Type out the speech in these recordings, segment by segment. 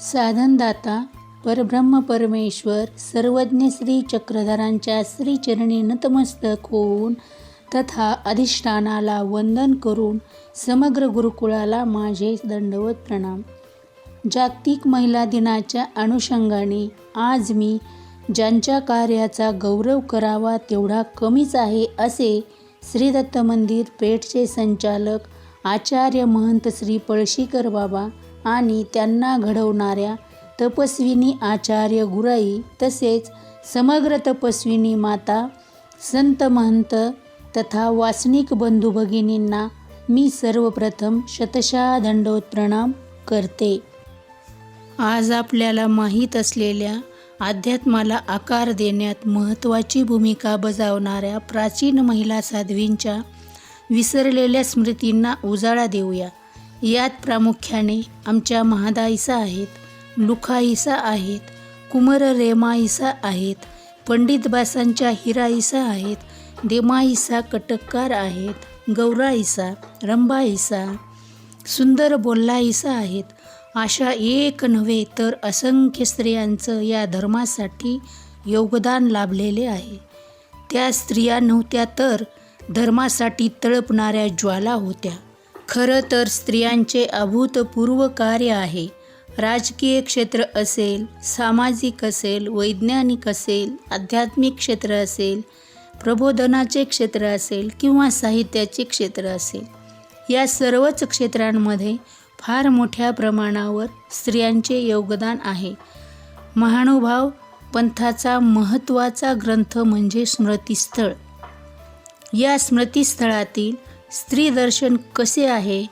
साधनदाता परब्रह्म परमेश्वर सर्वज्ञ श्री चक्रधरांच्या श्रीचरणी नतमस्तक होऊन तथा अधिष्ठानाला वंदन करून समग्र गुरुकुळाला माझे दंडवत प्रणाम. जागतिक महिला दिनाच्या अनुषंगाने आज मी ज्यांच्या कार्याचा गौरव करावा तेवढा कमीच आहे असे श्री दत्त मंदिर पेठचे संचालक आचार्य महंत श्री पळशीकर बाबा आणि त्यांना घडवणाऱ्या तपस्विनी आचार्य गुराई तसेच समग्र तपस्विनी माता संत महंत तथा वासनिक बंधू भगिनींना मी सर्वप्रथम शतशा दंडोत प्रणाम करते. आज आपल्याला माहीत असलेल्या अध्यात्माला आकार देण्यात महत्त्वाची भूमिका बजावणाऱ्या प्राचीन महिला साध्वींच्या विसरलेल्या स्मृतींना उजाळा देऊया. यात प्रामुख्याने आमच्या महादाईसा आहेत लुखाईसा आहेत कुमर रेमाईसा आहेत पंडित बासांच्या हिराईसा आहेत देमाईसा कटककार आहेत गौराईसा रंबाईसा सुंदर बोल्लाईसा आहेत. अशा एक नव्हे तर असंख्य स्त्रियांचं या धर्मासाठी योगदान लाभलेले आहे. त्या स्त्रिया नव्हत्या तर धर्मासाठी तळपणाऱ्या ज्वाला होत्या. खरं तर स्त्रियांचे अभूतपूर्व कार्य आहे. राजकीय क्षेत्र असेल सामाजिक असेल वैज्ञानिक असेल आध्यात्मिक क्षेत्र असेल प्रबोधनाचे क्षेत्र असेल किंवा साहित्याचे क्षेत्र असेल. या सर्वच क्षेत्रांमध्ये फार मोठ्या प्रमाणावर स्त्रियांचे योगदान आहे. महानुभाव पंथाचा महत्त्वाचा ग्रंथ म्हणजे स्मृतिस्थळ. या स्मृतिस्थळातील स्त्री दर्शन कसे आहे?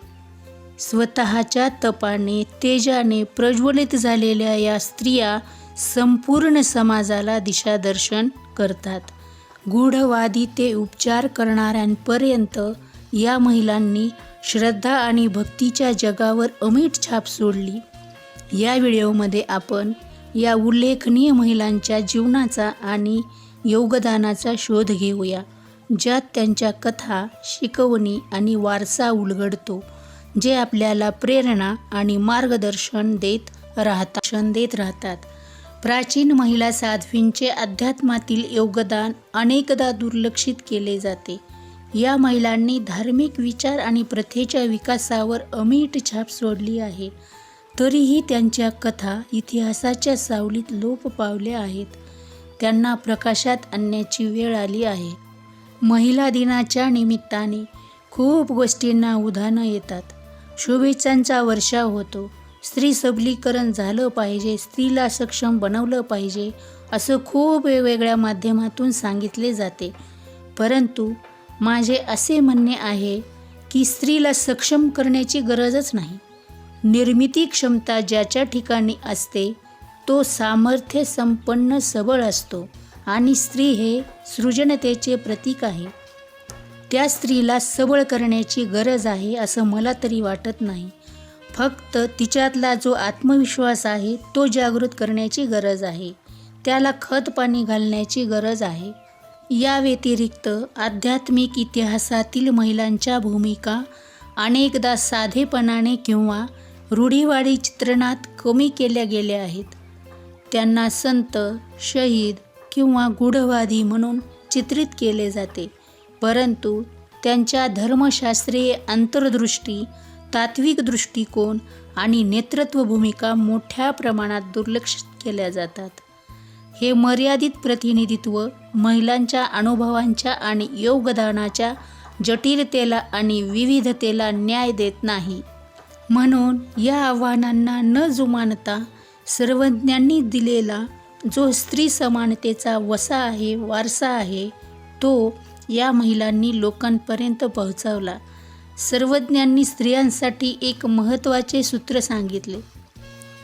स्वतःच्या तपाने तेजाने प्रज्वलित झालेल्या या स्त्रिया संपूर्ण समाजाला दिशादर्शन करतात. गूढवादी ते उपचार करणाऱ्यांपर्यंत या महिलांनी श्रद्धा आणि भक्तीच्या जगावर अमीट छाप सोडली. या व्हिडिओमध्ये आपण या उल्लेखनीय महिलांच्या जीवनाचा आणि योगदानाचा शोध घेऊया. ज्यात त्यांच्या कथा शिकवणी आणि वारसा उलगडतो जे आपल्याला प्रेरणा आणि मार्गदर्शन देत राहतात देत राहतात. प्राचीन महिला साध्वींचे अध्यात्मातील योगदान अनेकदा दुर्लक्षित केले जाते. या महिलांनी धार्मिक विचार आणि प्रथेच्या विकासावर अमीट छाप सोडली आहे. तरीही त्यांच्या कथा इतिहासाच्या सावलीत लोप पावल्या आहेत. त्यांना प्रकाशात आणण्याची वेळ आली आहे. महिला दिनाच्या निमित्ताने खूप गोष्टींना उधाणं येतात. शुभेच्छांचा वर्षा होतो. स्त्री सबलीकरण झालं पाहिजे स्त्रीला सक्षम बनवलं पाहिजे असं खूप वेगवेगळ्या माध्यमातून सांगितले जाते. परंतु माझे असे म्हणणे आहे की स्त्रीला सक्षम करण्याची गरजच नाही. निर्मिती क्षमता ज्याच्या ठिकाणी असते तो सामर्थ्य संपन्न सबळ असतो. आणि स्त्री हे सृजनतेचे प्रतीक आहे. त्या स्त्रीला सबळ करण्याची गरज आहे असं मला तरी वाटत नाही. फक्त तिच्यातला जो आत्मविश्वास आहे तो जागृत करण्याची गरज आहे. त्याला खत पाणी घालण्याची गरज आहे. या व्यतिरिक्त आध्यात्मिक इतिहासातील महिलांच्या भूमिका अनेकदा साधेपणाने किंवा रूढीवाडी चित्रणात कमी केल्या गेल्या आहेत. त्यांना संत शहीद किंवा गूढवादी म्हणून चित्रित केले जाते. परंतु त्यांच्या धर्मशास्त्रीय अंतर्दृष्टी तात्विक दृष्टिकोन आणि नेतृत्व भूमिका मोठ्या प्रमाणात दुर्लक्षित केल्या जातात. हे मर्यादित प्रतिनिधित्व महिलांच्या अनुभवांच्या आणि योगदानाच्या जटिलतेला आणि विविधतेला न्याय देत नाही. म्हणून या आव्हानांना न जुमानता सर्वज्ञांनी दिलेला जो स्त्री समानतेचा वसा आहे वारसा आहे तो या महिलांनी लोकांपर्यंत पोहोचवला. सर्वज्ञांनी स्त्रियांसाठी एक महत्त्वाचे सूत्र सांगितले.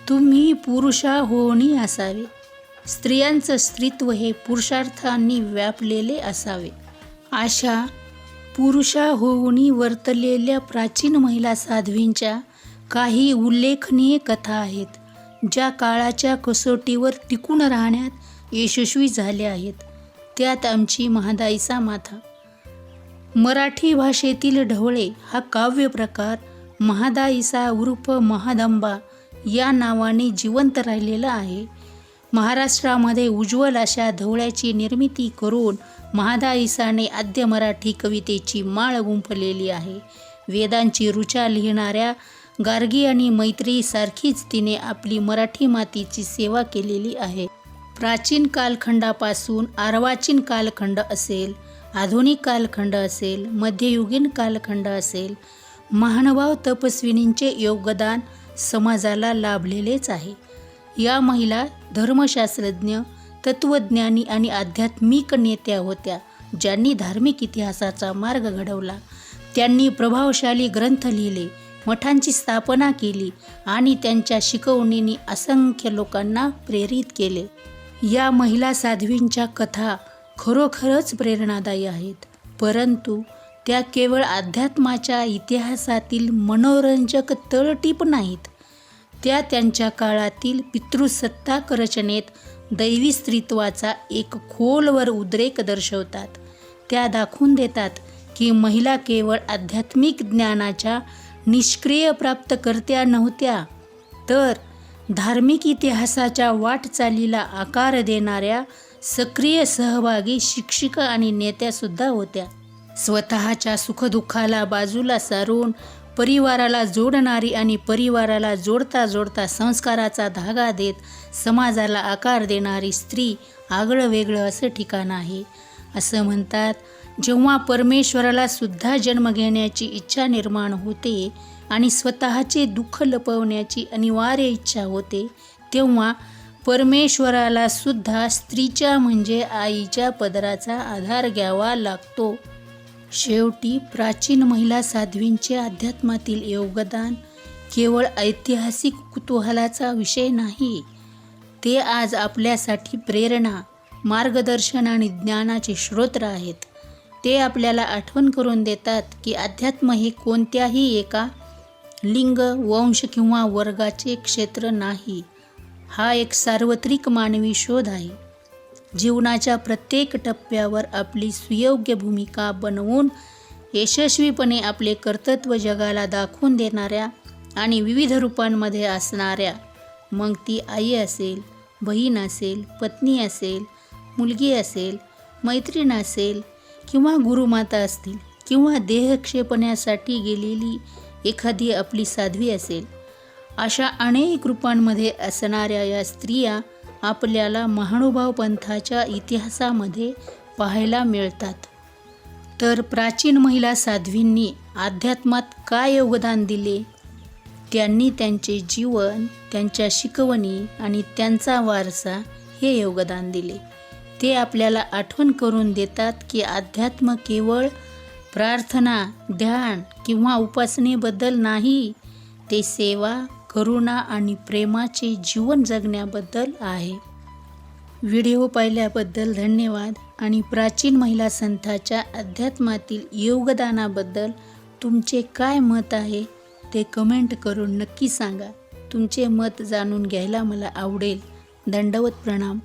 तुम्ही पुरुषा होणी असावे. स्त्रियांचं स्त्रीत्व हे पुरुषार्थांनी व्यापलेले असावे. अशा पुरुषा होऊनी वर्तलेल्या प्राचीन महिला साध्वींच्या काही उल्लेखनीय कथा आहेत. ज्या काळाच्या कसोटीवर टिकून राहण्यात यशस्वी झाल्या आहेत त्यात आमची महादाईचा माथा मराठी भाषेतील ढवळे हा काव्य प्रकार महादाईसा उर्फ महादंबा या नावाने जिवंत राहिलेला आहे. महाराष्ट्रामध्ये उज्ज्वल अशा धवळ्याची निर्मिती करून महादाईसाने आद्य मराठी कवितेची माळ गुंफलेली आहे. वेदांची ऋचा लिहिणाऱ्या गार्गी आणि मैत्री सारखीच तिने आपली मराठी मातीची सेवा केलेली आहे. प्राचीन कालखंडापासून आर्वाचीन कालखंड असेल आधुनिक कालखंड असेल मध्ययुगीन कालखंड असेल महानुभाव तपस्विनींचे योगदान समाजाला लाभलेलेच आहे. या महिला धर्मशास्त्रज्ञ तत्त्वज्ञानी आणि आध्यात्मिक नेत्या होत्या ज्यांनी धार्मिक इतिहासाचा मार्ग घडवला. त्यांनी प्रभावशाली ग्रंथ लिहिले मठांची स्थापना केली आणि त्यांच्या शिकवणींनी असंख्य लोकांना प्रेरित केले. या महिला साध्वींच्या कथा खरोखरच प्रेरणादायी आहेत. परंतु त्या केवळ अध्यात्माच्या इतिहासातील मनोरंजक तळटीप नाहीत. त्या त्यांच्या काळातील पितृसत्ताक रचनेत दैवी स्त्रीत्वाचा एक खोलवर उद्रेक दर्शवतात. त्या दाखवून देतात की महिला केवळ आध्यात्मिक ज्ञानाच्या निष्क्रिय प्राप्तकर्त्या नव्हत्या तर धार्मिक इतिहासाच्या वाटचालीला आकार देणाऱ्या सक्रिय सहभागी शिक्षिका आणि नेत्यासुद्धा होत्या. स्वतःच्या सुखदुःखाला बाजूला सारून परिवाराला जोडणारी आणि परिवाराला जोडता जोडता संस्काराचा धागा देत समाजाला आकार देणारी स्त्री आगळं वेगळं असं ठिकाण आहे. असं म्हणतात जेव्हा परमेश्वराला सुद्धा जन्म घेण्याची इच्छा निर्माण होते आणि स्वतःचे दुःख लपवण्याची अनिवार्य इच्छा होते तेव्हा परमेश्वराला सुद्धा स्त्रीच्या म्हणजे आईच्या पदराचा आधार घ्यावा लागतो. शेवटी प्राचीन महिला साध्वींचे अध्यात्मातील योगदान केवळ ऐतिहासिक कुतूहलाचा विषय नाही ते आज आपल्यासाठी प्रेरणा मार्गदर्शन आणि ज्ञानाचे श्रोत्र आहेत. ते आपल्याला आठवण करून देतात की अध्यात्म हे कोणत्याही एका लिंग वंश किंवा वर्गाचे क्षेत्र नाही. हा एक सार्वत्रिक मानवी शोध आहे. जीवनाच्या प्रत्येक टप्प्यावर आपली सुयोग्य भूमिका बनवून यशस्वीपणे आपले कर्तृत्व जगाला दाखवून देणाऱ्या आणि विविध रूपांमध्ये असणाऱ्या मग ती आई असेल बहीण असेल पत्नी असेल मुलगी असेल मैत्रीण असेल किंवा गुरुमाता असतील किंवा देहक्षेपण्यासाठी गेलेली एखादी आपली साध्वी असेल अशा अनेक रूपांमध्ये असणाऱ्या या स्त्रिया आपल्याला महानुभाव पंथाच्या इतिहासामध्ये पाहायला मिळतात. तर प्राचीन महिला साध्वींनी अध्यात्मात काय योगदान दिले? त्यांनी त्यांचे जीवन त्यांच्या शिकवणी आणि त्यांचा वारसा हे योगदान दिले. ते आपल्याला आठवण करून देतात की अध्यात्म केवळ प्रार्थना ध्यान किंवा उपासनेबद्दल नाही ते सेवा करुणा आणि प्रेमाचे जीवन जगण्याबद्दल आहे. व्हिडिओ पाहिल्याबद्दल धन्यवाद आणि प्राचीन महिला संताच्या अध्यात्मातील योगदानाबद्दल तुमचे काय मत आहे ते कमेंट करून नक्की सांगा. तुमचे मत जाणून घ्यायला मला आवडेल. दंडवत प्रणाम.